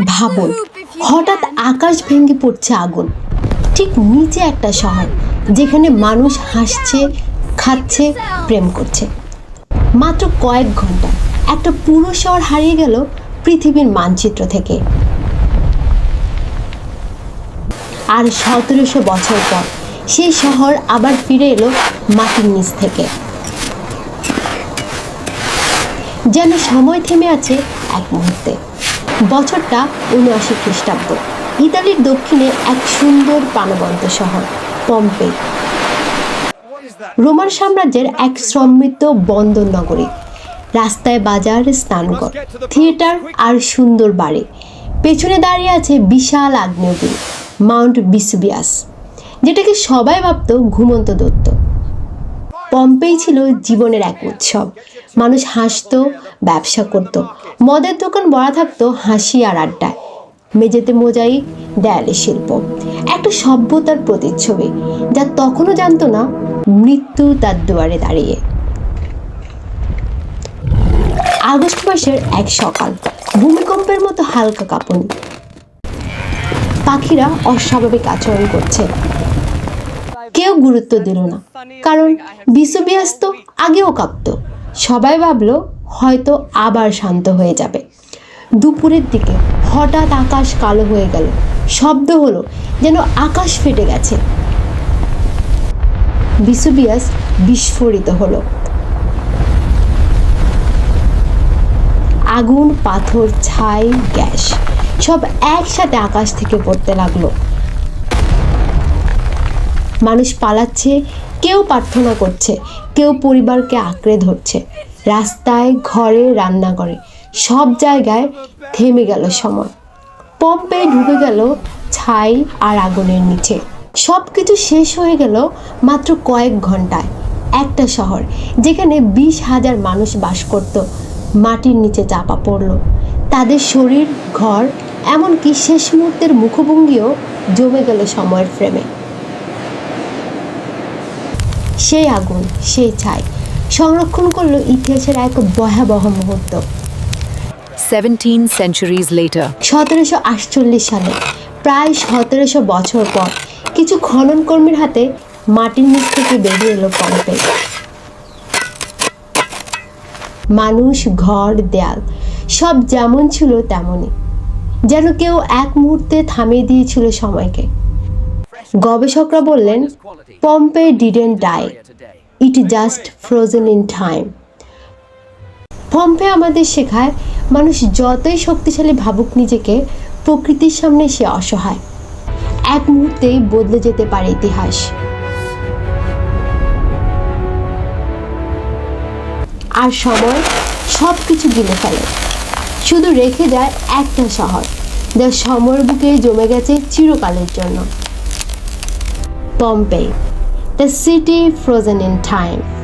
ভাবুন হঠাৎ আকাশ ভেঙে পড়ছে আগুন। ঠিক নিচে একটা শহর, যেখানে মানুষ হাসছে, খাচ্ছে, প্রেম করছে। মাত্র কয়েক ঘণ্টা, একটা পুরো শহর হারিয়ে গেল পৃথিবীর মানচিত্র থেকে। আর সতেরোশো বছর পর, সেই শহর আবার ফিরে এলো মাটির নিচ থেকে। যেন সময় থেমে আছে এক মুহূর্তে। বছরটা উনআশি খ্রিস্টাব্দ। ইতালির দক্ষিণে এক সুন্দর প্রাণবন্ত শহর, পম্পে। রোমান সাম্রাজ্যের এক সমৃদ্ধ বন্দর নগরী। রাস্তায় বাজার, স্নানঘর, থিয়েটার আর সুন্দর বাড়ি। পেছনে দাঁড়িয়ে আছে বিশাল আগ্নেয়গিরি, মাউন্ট বিসুবিয়াস, যেটাকে সবাই ভাবত ঘুমন্ত দত্ত পম্পেই ছিল জীবনের এক উৎসব। মানুষ হাসতো, ব্যবসা করত মদের দোকান ভরা থাকতো হাসি আর আড্ডায়। মেঝেতে মোজাই দেয়ালে শিল্প। একটা সভ্যতার প্রতিচ্ছবি যা তখনও জানতো না মৃত্যু তার দুয়ারে দাঁড়িয়ে। আগস্ট মাসের এক সকাল, ভূমিকম্পের মতো হালকা কাঁপুনি। পাখিরা অস্বাভাবিক আচরণ করছে। কেউ গুরুত্ব দিল না, কারণ বিশ্ববিয়াস তো আগেও কাঁপত। সবাই ভাবলো হয়তো আবার শান্ত হয়ে যাবে। দুপুরের দিকে হঠাৎ আকাশ কালো হয়ে গেল। শব্দ হলো যেন আকাশ ফেটে গেছে। বিশ্ববিয়াস বিস্ফোরিত হলো। আগুন, পাথর, ছাই, গ্যাস সব একসাথে আকাশ থেকে পড়তে লাগল। মানুষ পালাচ্ছে, কেউ প্রার্থনা করছে, কেউ পরিবারকে আঁকড়ে ধরছে। রাস্তায়, ঘরে রান্নাঘরে সব জায়গায় থেমে গেল সময়। পম্পে ঢুকে গেল ছাই আর আগুনের নিচে। সব কিছু শেষ হয়ে গেল মাত্র কয়েক ঘন্টায়। একটা শহর যেখানে বিশ হাজার মানুষ বাস করত। মাটির নিচে চাপা পড়ল। তাদের শরীর, ঘর, এমনকি শেষ মুহূর্তের মুখভঙ্গিও জমে গেল সময়ের ফ্রেমে সেই আগুন, সেই ছাই সংরক্ষণ করল ইতিহাসের এক ভয়াবহ মুহূর্ত। 17 centuries later. সতেরোশো আটচল্লিশ সালে প্রায় সতেরোশো বছর পর কিছু খনন কর্মীর হাতে মাটির নিচ থেকে বেরিয়ে এলো পম্পে মানুষ ঘর দেয়াল সব যেমন ছিল তেমনই। যেন কেউ এক মুহূর্তে থামিয়ে দিয়েছিল সময়কে। গবেষকরা বললেন Pompeii didn't die. It just frozen in time Pompeii আমাদের শেখায়, মানুষ যতই শক্তিশালী ভাবুক নিজেকে, প্রকৃতির সামনে সে অসহায়। এক মুহূর্তেই বদলে যেতে পারে ইতিহাস। আর সময় সব কিছু গিলে ফেলে। শুধু রেখে যায় একটা শহর। যা সময়ের বুকে জমে গেছে চিরকালের জন্য। Pompeii the city frozen in time